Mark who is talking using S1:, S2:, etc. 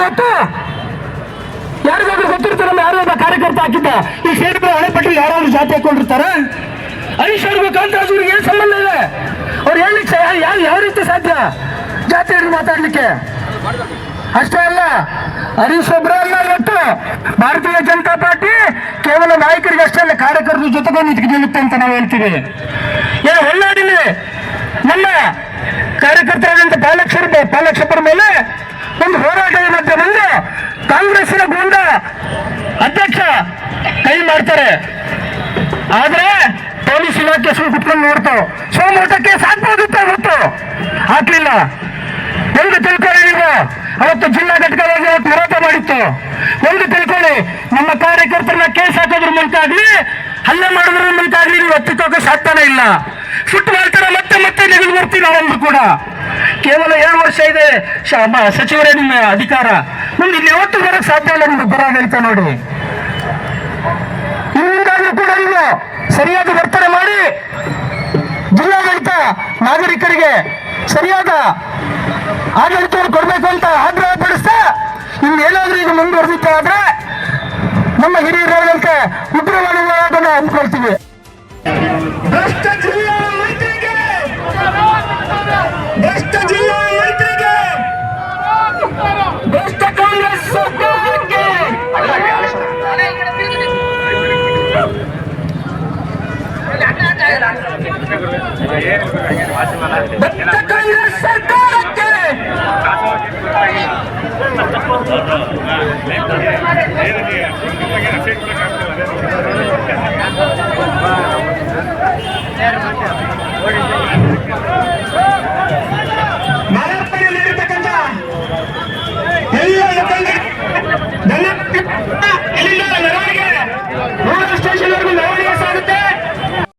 S1: ಇವತ್ತು ಯಾರಿಗಾದ್ರೂ ಗೊತ್ತಿರ್ತಾರೆ ಯಾರು ಯಾರೋ ಒಬ್ಬ ಕಾರ್ಯಕರ್ತ ಹಾಕಿದ್ದ. ಈ ಸೇರಿದ ಹಳೆ ಪಟ್ಟಿ ಯಾರಾದ್ರೂ ಜಾತಿ ಹಾಕೊಂಡಿರ್ತಾರ? ಹರೀಶ್ ಅವ್ರಿಗೂ ಕಾಂತರಾಜ್ ಏನ್ ಸಂಬಂಧ ಇದೆ? ಅವ್ರು ಹೇಳಲಿಕ್ಕೆ ಯಾರು ಯಾವ ರೀತಿ ಸಾಧ್ಯ? ಜಾತಿ ಮಾತಾಡ್ಲಿಕ್ಕೆ? ಅಷ್ಟೇ ಅಲ್ಲ, ಹರೀಶ್ ಅಲ್ಲ ಇವತ್ತು. ಭಾರತೀಯ ಜನತಾ ಪಾರ್ಟಿ ಕೇವಲ ನಾಯಕರಿಗೆ ಅಷ್ಟೇ ಅಲ್ಲ, ಕಾರ್ಯಕರ್ತರ ಜೊತೆಗೆ ನಿಂತು ನಿಲ್ಲುತ್ತೆ ಅಂತ ನಾವು ಹೇಳ್ತೀವಿ. ಏನು ಹೊಳ್ಳಾಡಿಲ್ಲಿ ನಮ್ಮ ಕಾರ್ಯಕರ್ತರಾದಂಥ ಪಾಲಕ್ಷರ ಪಾಲಕ್ಷಪರ ಮೇಲೆ ಕಾಂಗ್ರೆಸ್ಸಿನ ಗೂಂಡ ಅಧ್ಯಕ್ಷ ಕೈ ಮಾಡ್ತಾರೆ. ಆದ್ರೆ ಪೊಲೀಸ್ ಇಲಾಖೆ ಸುಮ್ಮನೆ ಕುತ್ಕೊಂಡು ನೋಡ್ತಾವ ಸೋಮೋಟ ಸಾಕ್ಬೋದಿತ್ತು ಅವತ್ತು ಹಾಕ್ಲಿಲ್ಲ. ಒಂದು ತಿಳ್ಕೊಳ್ಳಿ ನೀವು. ಅವತ್ತು ಜಿಲ್ಲಾ ಘಟಕವಾಗಿ ಅವತ್ತು ಹೋರಾಟ ಮಾಡಿತ್ತು. ಒಂದು ತಿಳ್ಕೊಳ್ಳಿ. ನಮ್ಮ ಕಾರ್ಯಕರ್ತರನ್ನ ಕೇಸ್ ಹಾಕೋದ್ರ ಮೂಲಕ ಆಗ್ಲಿ ಹಲ್ಲೆ ಮಾಡೋದ್ರ ಮೂಲಕ ಆಗ್ಲಿ ನೀವು ಹತ್ತಿಕ್ಕೋಕೆ ಸಾಧ್ಯನೇ ಇಲ್ಲ. ಫುಟ್ ಮಾಡ್ತಾರ ಮತ್ತೆ ಮತ್ತೆ ನೆಗಲು ಬರ್ತೀವಿ ನಾವಂದ್ರು ಕೂಡ. ಕೇವಲ ಏಳು ವರ್ಷ ಇದೆ. ಸಚಿವರೇ ನಿಮ್ಮ ಅಧಿಕಾರ. ಮುಂದೆ ಇಲ್ಲಿ ಯಾವತ್ತೂ ಬರಕ್ ಸಾಧ್ಯ ಇಲ್ಲ ನಿಮ್ಗೆ ಬರೋದಂತ ನೋಡಿ. ಇನ್ನೊಂದಾದ್ರೂ ಕೂಡ ನೀವು ಸರಿಯಾದ ವರ್ತನೆ ಮಾಡಿ. ಜಿಲ್ಲಾಡಳಿತ ನಾಗರಿಕರಿಗೆ ಸರಿಯಾದ ಆಡಳಿತವನ್ನು ಕೊಡಬೇಕು ಅಂತ ಆಗ್ರಹ ಪಡಿಸ್ತಾ ಇನ್ನೇನಾದ್ರೂ ಇದು ಮುಂದುವರೆದಿತ್ತು ಆದ್ರೆ ನಮ್ಮ ಹಿರಿಯರಂತೆ ಉಗ್ರವಾದ ಅಂದ್ಕೊಳ್ತೀವಿ. ಸರ್ಕಾರಕ್ಕೆ